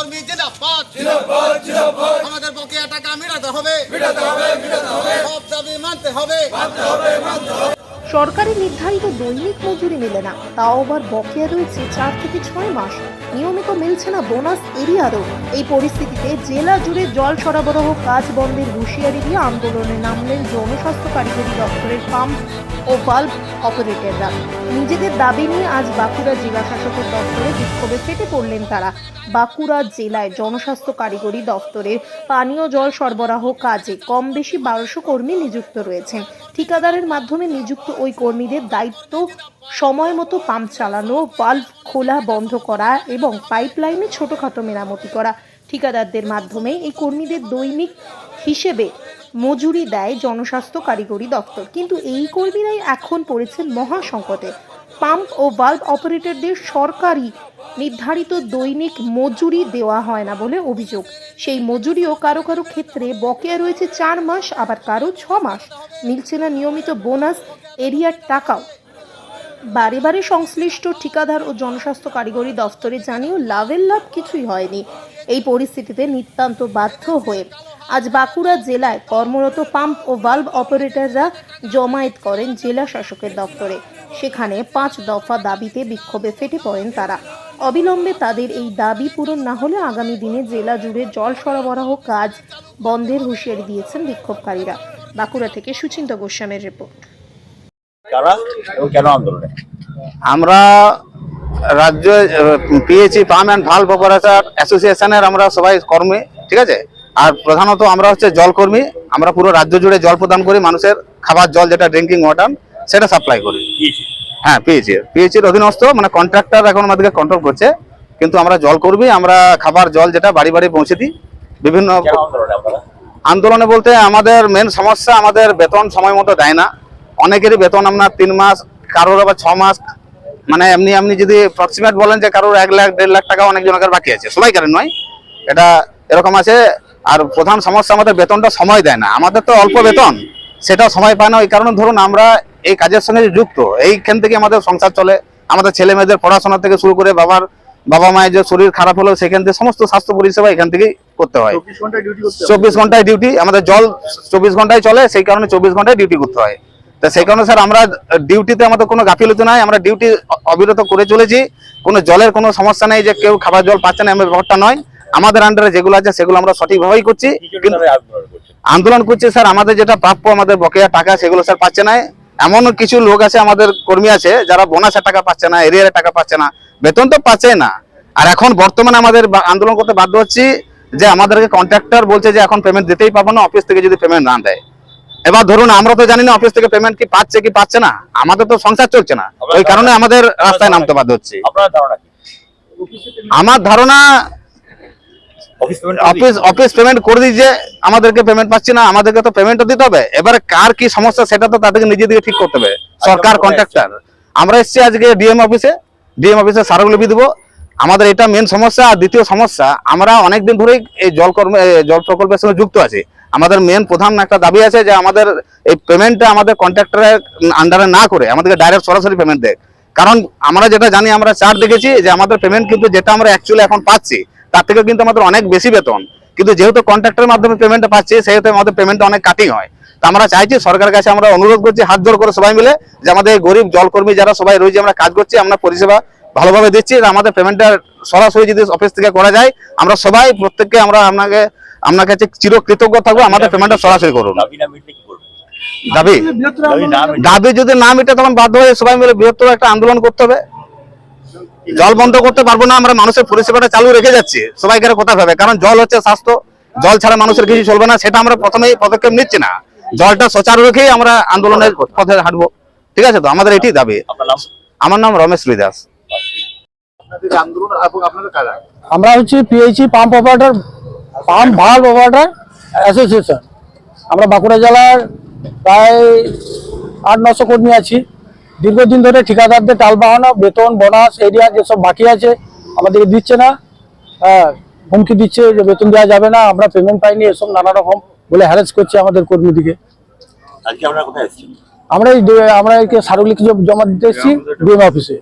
কর্মী জিন্দাবাদ। আমাদের বকেয়া টাকা মেটাতে হবে। সব দাবি মানতে হবে। সরকারি নির্ধারিত দৈনিক মজুরি মেলে না। তাও আবার বকেয়া রয়েছে চার থেকে ছয় মাস। নিয়মিত মিলছে না বোনাস এরিয়ারও। এই পরিস্থিতিতে জেলা জুড়ে জল সরবরাহ কাজ বন্ধের হুঁশিয়ারি দিয়ে আন্দোলনে নামলেন জনস্বাস্থ্য কারিগরি দপ্তরের পাম্প ও বাল্ব অপারেটররা। নিজেদের দাবি নিয়ে আজ বাঁকুড়া জেলা শাসকের দপ্তরে বিক্ষোভে ফেটে পড়লেন তারা। বাঁকুড়া জেলায় জনস্বাস্থ্য কারিগরি দপ্তরের পানীয় জল সরবরাহ কাজে কম বেশি বারোশো কর্মী নিযুক্ত রয়েছেন। ঠিকাদারের মাধ্যমে নিযুক্ত ওই কর্মীদের দায়িত্ব, সময় মতো পাম্প চালানো ভালভ খোলা বন্ধ করা এবং পাইপলাইনে ছোটোখাটো মেরামতি করা। ঠিকাদারদের মাধ্যমে এই কর্মীদের দৈনিক হিসেবে মজুরি দেয় জনস্বাস্থ্য কারিগরি দপ্তর। কিন্তু এই কর্মীরাই এখন পড়েছেন মহা সংকটে পাম্প ও ভালভ অপারেটরদের সরকারি নির্ধারিত দৈনিক মজুরি দেওয়া হয় না বলে অভিযোগ। সেই মজুরিও কারও কারও ক্ষেত্রে বকেয়া রয়েছে চার মাস, আবার কারও ছ মাস। মিলছে না নিয়মিত বোনাস, এরিয়ার টাকাও। বারে বারে সংশ্লিষ্ট ঠিকাদার ও জনস্বাস্থ্য কারিগরি দফতরে জানিয়েও লাভের লাভ কিছুই হয়নি। এই পরিস্থিতিতে নিতান্ত বাধ্য হয়ে আজ বাঁকুড়া জেলায় কর্মরত পাম্প ও ভালভ অপারেটররা জমায়েত করেন জেলা শাসকের দপ্তরে সেখানে পাঁচ দফা দাবিতে বিক্ষোভে ফেটে পড়েন তারা। অবিলম্বে তাদের এই দাবি পূরণ না হলে আগামী দিনে জেলা জুড়ে জল সরবরাহ কাজ বন্ধের হুঁশিয়ারি দিয়েছেন বিক্ষোভকারীরা। বাঁকুড়া থেকে সুচিন্ত গোস্বামের রিপোর্ট। কারা এবং কেন আন্দোলনে? আমরা রাজ্য পিএইচি অ্যান্ড অ্যাসোসিয়েশনের আমরা সবাই কর্মী ঠিক আছে? আর প্রধানত আমরা হচ্ছে জল কর্মী আমরা পুরো রাজ্য জুড়ে জল প্রদান করি মানুষের খাবার জল যেটা ড্রিঙ্কিং ওয়াটার সেটা সাপ্লাই করি। হ্যাঁ পিএইচি পিএইচির অধীনস্থ মানে কন্ট্রাক্টর এখন আমাদেরকে কন্ট্রোল করছে কিন্তু আমরা জল কর্মী আমরা খাবার জল যেটা বাড়ি বাড়ি পৌঁছে দিই বিভিন্ন আন্দোলনে বলতে আমাদের মেন সমস্যা আমাদের বেতন সময় মতো দেয় না। অনেকেরই বেতন আপনার তিন মাস কারোর আবার ছ মাস। মানে এমনি আপনি যদি অ্যাপ্রক্সিমেট বলেন যে কারোর এক লাখ দেড় লাখ টাকা অনেক জনকের বাকি আছে। সবাই কারণ নয়। এটা এরকম আছে। আর প্রধান সমস্যা আমাদের বেতনটা সময় দেয় না। আমাদের তো অল্প বেতন। সেটাও সময় পায় না। ওই কারণে ধরুন আমরা এই কাজের সঙ্গে যুক্ত। এইখান থেকে আমাদের সংসার চলে। আমাদের ছেলে মেয়েদের পড়াশোনা থেকে শুরু করে বাবার বাবা মায়ের যে শরীর খারাপ হলো সেখান থেকে সমস্ত স্বাস্থ্য পরিষেবা এখান থেকেই করতে হয়। চব্বিশ ঘন্টায় ডিউটি আমাদের জল চব্বিশ ঘন্টায় চলে। সেই কারণে চব্বিশ ঘন্টায় ডিউটি করতে হয়। তা সেই কারণে স্যার আমরা ডিউটিতে আমাদের কোনো গাফিলতি নাই আমরা ডিউটি অবিরত করে চলেছি। কোনো জলের কোনো সমস্যা নেই যে কেউ খাবার জল পাচ্ছে না এমন ব্যাপারটা নয়। আমাদের আন্ডারে যেগুলো আছে সেগুলো আমরা সঠিকভাবেই করছি। কিন্তু আন্দোলন করছে। স্যার আমাদের যেটা প্রাপ্য আমাদের বকেয়া টাকা সেগুলো স্যার পাচ্ছে না এমন কিছু লোক আছে আমাদের কর্মী আছে যারা বোনাসের টাকা পাচ্ছে না এরিয়ারের টাকা পাচ্ছে না। বেতন তো পাচ্ছে না। আর এখন বর্তমানে আমাদের আন্দোলন করতে বাধ্য হচ্ছি যে আমাদেরকে কন্ট্রাক্টর বলছে যে এখন পেমেন্ট দিতেই পাবো না অফিস থেকে যদি পেমেন্ট না দেয়। এবার ধরুন আমরা তো জানি না অফিস থেকে পেমেন্ট কি পাচ্ছে কি পাচ্ছে না। আমাদের তো সংসার চলছে না। ওই কারণে আমাদের রাস্তায় নামতে বাধ্য হচ্ছি। আমার ধারণা অফিস অফিস পেমেন্ট করে দিয়েছে আমাদেরকে পেমেন্ট পাচ্ছি না আমাদেরকে তো পেমেন্টও দিতে হবে। এবারে কার কি সমস্যা সেটা তো তাদেরকে নিজে দিকে ঠিক করতে হবে। সরকার কোথায় কন্ট্রাক্টর আমরা এসেছি আজকে ডিএম অফিসে ডিএম অফিসে স্মারকলিপি দেবো। আমাদের এটা মেন সমস্যা। আর দ্বিতীয় সমস্যা আমরা অনেকদিন ধরেই এই জল কর্ম জল প্রকল্পের সঙ্গে যুক্ত আছি। আমাদের মেন প্রধান একটা দাবি আছে যে আমাদের এই পেমেন্টটা আমাদের কন্ট্রাক্টরের আন্ডারে না করে, আমাদেরকে ডাইরেক্ট সরাসরি পেমেন্ট দেয়। কারণ আমরা যেটা জানি, আমরা চার দেখেছি যে আমাদের পেমেন্ট কিন্তু যেটা আমরা অ্যাকচুয়ালি এখন পাচ্ছি, তার থেকে কিন্তু আমাদের অনেক বেশি বেতন। কিন্তু যেহেতু কন্ট্রাক্টের মাধ্যমে পেমেন্টটা পাচ্ছি, সেহেতু আমাদের পেমেন্টটা অনেক কাটিং হয়। তো আমরা চাইছি সরকারের কাছে আমরা অনুরোধ করছি, হাত জোর করে সবাই মিলে যে আমাদের গরিব জলকর্মী যারা সবাই রয়েছে, আমরা কাজ করছি, আমরা পরিষেবা ভালোভাবে দিচ্ছি, আমাদের পেমেন্টটা সরাসরি যদি অফিস থেকে করা যায়, আমরা সবাই প্রত্যেককে আমরা আপনাকে আপনার কাছে চির কৃতজ্ঞ থাকব আমাদের পেমেন্টটা সরাসরি করুন। দাবি দাবি? যদি না মিটে তখন বাধ্য হয়ে সবাই মিলে বৃহত্তর একটা আন্দোলন করতে হবে। জল বন্ধ করতে পারব না আমরা মানুষের পরিষেবাটা চালু রেখে যাচ্ছি। সবাইকে কথা ভাবে কারণ জল হচ্ছে স্বাস্থ্য। জল ছাড়া মানুষের কিছু চলবে না সেটা আমরা প্রথমেই পদক্ষেপ নিচ্ছি না। জলটা সচারু রেখেই আমরা আন্দোলনের পথে হাঁটবো। ঠিক আছে তো? আমাদের এটি দাবি। আমার নাম রমেশ দাস আন্দোলন এবং আপনাদের কারা? আমরা হচ্ছে PHE pump operator pump valve operator association. আমরা বাঁকুড়া জেলার প্রায় আট নশো কর্মী আছি। দীর্ঘদিন ধরে ঠিকাদারদের টাল বাহানো বেতন বোনাস এরিয়া যেসব বাকি আছে আমাদেরকে দিচ্ছে না। হ্যাঁ হুমকি দিচ্ছে যে বেতন দেওয়া যাবে না আমরা পেমেন্ট পাইনি এসব নানা রকম বলে হ্যারেস করছে আমাদের কর্মীদিকে। আমরা আমরা একে স্মারকলিপি জমা দিতে এসেছি ডিএম অফিসে।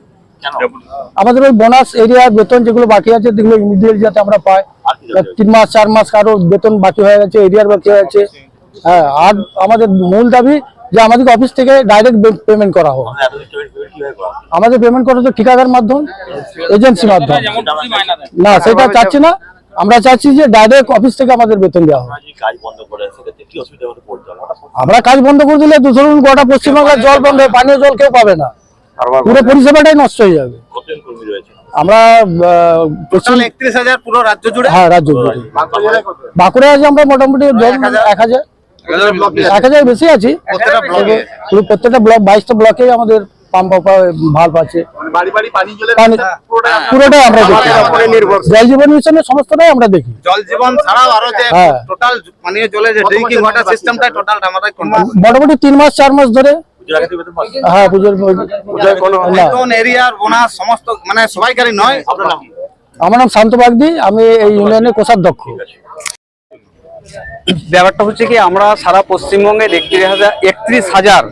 আমাদের ওই বোনাস এরিয়ার বেতন যেগুলো বাকি আছে যেগুলো ইমিডিয়েট যাতে আমরা পাই? তিন মাস চার মাস কারও বেতন বাকি হয়ে গেছে এরিয়ার বাকি হয়ে গেছে হ্যাঁ আর আমাদের মূল দাবি যে আমাদের অফিস থেকে ডাইরেক্ট পেমেন্ট করা হোক। আমাদের পেমেন্ট পেমেন্ট করা হয়? আমাদের পেমেন্ট করা তো ঠিকাদার মাধ্যম এজেন্সি মাধ্যম। না সেটা চাচ্ছি না। আমরা চাচ্ছি যে ডাইরেক্ট অফিস থেকে আমাদের বেতন দেওয়া হবে? আমরা কাজ বন্ধ করে দিলে ধরুন গোটা পশ্চিমবাংলার জল বন্ধ হয়ে পানীয় জল কেউ পাবে না। পুরো পরিষেবাটাই নষ্ট হয়ে যাবে। কতজন কর্মী রয়েছে? আমরা পশ্চিম একত্রিশ হাজার পুরো রাজ্য জুড়ে? হ্যাঁ রাজ্য জুড়ে। বাঁকুড়া বাঁকুড়ায় আছে আমরা মোটামুটি এক হাজার। এক হাজার। বেশি আছি। প্রত্যেকটা ব্লকে পুরো প্রত্যেকটা ব্লক বাইশটা ব্লকে আমাদের পাম্প ভাল্ব আছে। মানে বাড়ি বাড়ি পানি জলের পানি পুরোটা পুরোটাই আমরা দেখি। জল জীবন মিশনের সমস্তটাই আমরা দেখি। জল জীবন ছাড়াও আরও যে হ্যাঁ। টোটাল পানীয় জলের যে ড্রিঙ্কিং ওয়াটার সিস্টেমটা টোটালটা আমাদের মোটামুটি তিন মাস চার মাস ধরে হ্যাঁ পুজোর এরিয়ার বোনাস সমস্ত মানে সবাইকারই নয়? আমার নাম শান্ত বাগদি আমি এই ইউনিয়নের কোষাধ্যক্ষ। ব্যাপারটা হচ্ছে কি আমরা সারা পশ্চিমবঙ্গের একত্রিশ হাজার একত্রিশ হাজার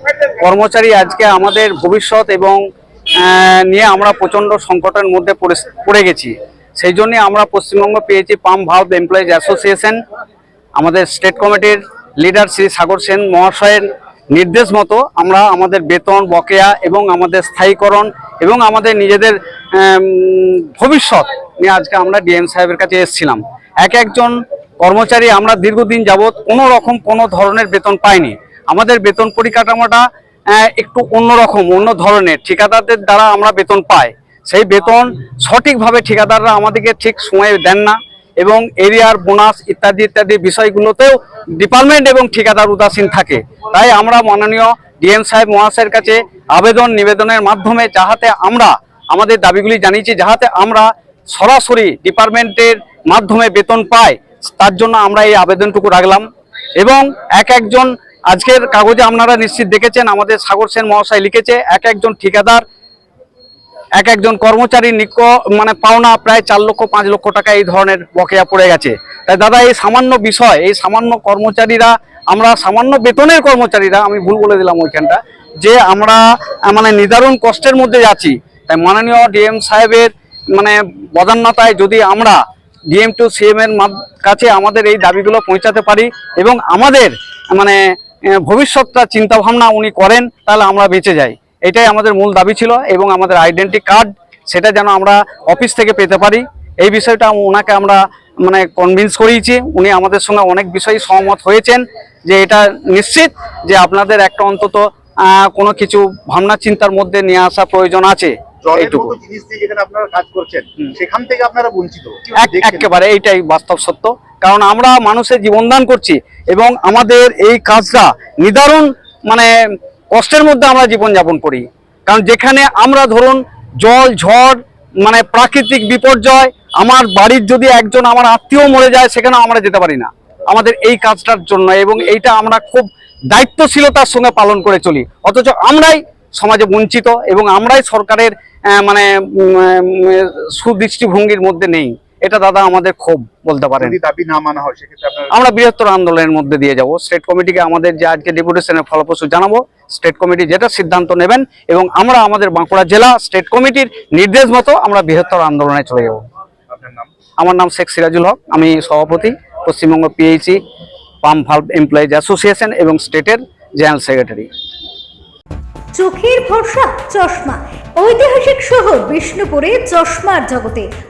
কর্মচারী আজকে আমাদের ভবিষ্যৎ এবং নিয়ে আমরা প্রচণ্ড সংকটের মধ্যে পড়ে- পড়ে গেছি। সেই জন্য আমরা পশ্চিমবঙ্গ পেয়েছি পাম্প ভাল্ভ এমপ্লয়িজ অ্যাসোসিয়েশন আমাদের স্টেট কমিটির লিডার শ্রী সাগর সেন মহাশয়ের নির্দেশ মতো আমরা আমাদের বেতন, বকেয়া এবং আমাদের স্থায়ীকরণ এবং আমাদের নিজেদের ভবিষ্যৎ নিয়ে আজকে আমরা ডিএম সাহেবের কাছে এসেছিলাম। এক একজন কর্মচারী আমরা দীর্ঘদিন যাবৎ কোনো রকম কোনো ধরনের বেতন পাইনি। আমাদের বেতন পরিকাঠামোটা একটু অন্যরকম অন্য ধরনের। ঠিকাদারদের দ্বারা আমরা বেতন পাই। সেই বেতন সঠিকভাবে ঠিকাদাররা আমাদেরকে ঠিক সময়ে দেন না। এবং এরিয়ার বোনাস ইত্যাদি ইত্যাদি বিষয়গুলোতেও ডিপার্টমেন্ট এবং ঠিকাদার উদাসীন থাকে। তাই আমরা মাননীয় ডিএম সাহেব মহাশয়ের কাছে আবেদন নিবেদনের মাধ্যমে যাহাতে আমরা আমাদের দাবিগুলি জানিয়েছি, যাহাতে আমরা সরাসরি ডিপার্টমেন্টের মাধ্যমে বেতন পাই, তার জন্য আমরা এই আবেদনটুকু রাখলাম। এবং এক একজন, আজকের কাগজে আপনারা নিশ্চিত দেখেছেন, আমাদের সাগর সেন মহাশয় লিখেছে, এক একজন ঠিকাদার এক একজন কর্মচারী নিক মানে পাওনা প্রায় চার লক্ষ, পাঁচ লক্ষ টাকা এই ধরনের বকেয়া পড়ে গেছে। তাই দাদা, এই সামান্য বিষয়, এই সামান্য কর্মচারীরা, আমরা সামান্য বেতনের কর্মচারীরা, আমি ভুল বলে দিলাম ওইখানটা, যে আমরা মানে নিদারুণ কষ্টের মধ্যে যাচ্ছি। তাই মাননীয় ডিএম সাহেবের মানে বদান্যতায় যদি আমরা ডিএম টু সিএম এর কাছে আমাদের এই দাবিগুলো পৌঁছাতে পারি এবং আমাদের মানে ভবিষ্যৎটা চিন্তা ভাবনা উনি করেন, তাহলে আমরা বেঁচে যাই। এটাই আমাদের মূল দাবি ছিল এবং আমাদের আইডেন্টি কার্ড সেটা যেন আমরা অফিস থেকে পেতে পারি। এই বিষয়টা ওনাকে আমরা মানে কনভিন্স করিয়েছি। উনি আমাদের সঙ্গে অনেক বিষয়ে সহমত হয়েছেন যে এটা নিশ্চিত যে আপনাদের একটা অন্তত কোনো কিছু ভাবনা চিন্তার মধ্যে নিয়ে আসা প্রয়োজন আছে। একেবারে এইটাই বাস্তব সত্য। কারণ আমরা মানুষের জীবনদান করছি এবং আমাদের এই কাজটা নিদারুণ মানে কষ্টের মধ্যে আমরা জীবনযাপন করি। কারণ যেখানে আমরা ধরুন জল, ঝড় মানে প্রাকৃতিক বিপর্যয়, আমার বাড়ির যদি একজন আমার আত্মীয় মরে যায়, সেখানেও আমরা যেতে পারি না। আমাদের এই কাজটার জন্য এবং এইটা আমরা খুব দায়িত্বশীলতার সঙ্গে পালন করে চলি। অথচ আমরাই সমাজে বঞ্চিত এবং আমরাই সরকারের মানে সুদৃষ্টিভঙ্গির মধ্যে নেই। এটা দাদা আমাদের ক্ষোভ বলতে পারেন। দাবি না মানা হয় সেক্ষেত্রে আমরা বৃহত্তর আন্দোলনের মধ্যে দিয়ে যাব। স্টেট কমিটিকে আমাদের যে আজকে ডেপুটেশনের ফলপ্রসূ জানাব স্টেট কমিটি যেটা সিদ্ধান্ত নেবেন এবং আমরা আমাদের বাঁকুড়া জেলা স্টেট কমিটির নির্দেশ মতো আমরা বৃহত্তর আন্দোলনে চলে যাব। আমার নাম শেখ সিরাজুল হক। আমি সভাপতি Paschimbanga PHE pump valve employees association এবং স্টেটের জেনারেল সেক্রেটারি চোখের ভরসা চশমা। ঐতিহাসিক শহর বিষ্ণুপুরে চশমার জগতে।